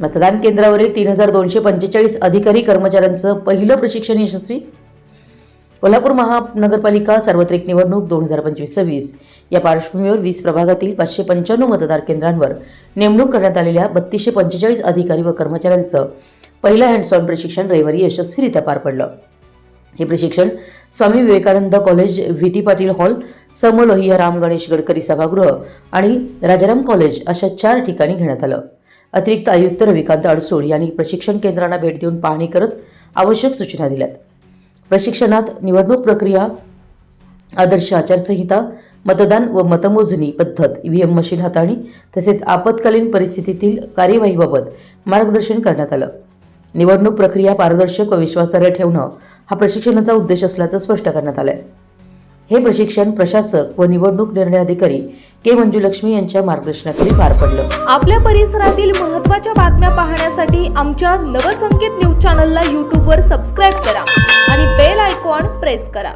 मतदान केंद्रावरील तीन हजार दोनशे पंचेचाळीस अधिकारी कर्मचाऱ्यांचं पहिलं प्रशिक्षण यशस्वी. कोल्हापूर महानगरपालिका सार्वत्रिक निवडणूक दोन हजार पंचवीस सव्वीस. या पार्श्वभूमीवर वीस प्रभागातील पाचशे पंच्याण्णव मतदार केंद्रांवर नेमणूक करण्यात आलेल्या बत्तीसशे पंचेचाळीस अधिकारी व कर्मचाऱ्यांचं पहिलं हँड्स ऑन प्रशिक्षण रविवारी यशस्वीरित्या पार पडलं. हे प्रशिक्षण Swami Vivekananda college V. T. Patil hall समलोहिया Ram Ganesh Gadkari सभागृह आणि राजाराम कॉलेज अशा चार ठिकाणी घेण्यात आलं. अतिरिक्त आयुक्त रविकांत अडसूळ यांनी प्रशिक्षण केंद्रांना भेट देऊन पाहणी करत आवश्यक सूचना दिल्यात. प्रशिक्षणात निवडणूक प्रक्रिया आदर्श आचारसंहिता मतदान व मतमोजणी पद्धत ईव्हीएम मशीन हाताळणी तसेच आपत्कालीन परिस्थितीतील कार्यवाहीबाबत मार्गदर्शन करण्यात आलं. निवडणूक प्रक्रिया पारदर्शक व विश्वासार्ह ठेवणं हा प्रशिक्षणाचा उद्देश असल्याचं स्पष्ट करण्यात आलं आहे हे प्रशिक्षण प्रशासक व निवडणूक निर्णय अधिकारी के मंजुलक्ष्मी यांच्या मार्गदर्शनाखाली पार पडलं. आपल्या परिसरातील महत्त्वाच्या बातम्या पाहण्यासाठी आमच्या नवसंकेत न्यूज चॅनलला यूट्यूबवर सबस्क्राईब करा आणि बेल आयकॉन प्रेस करा.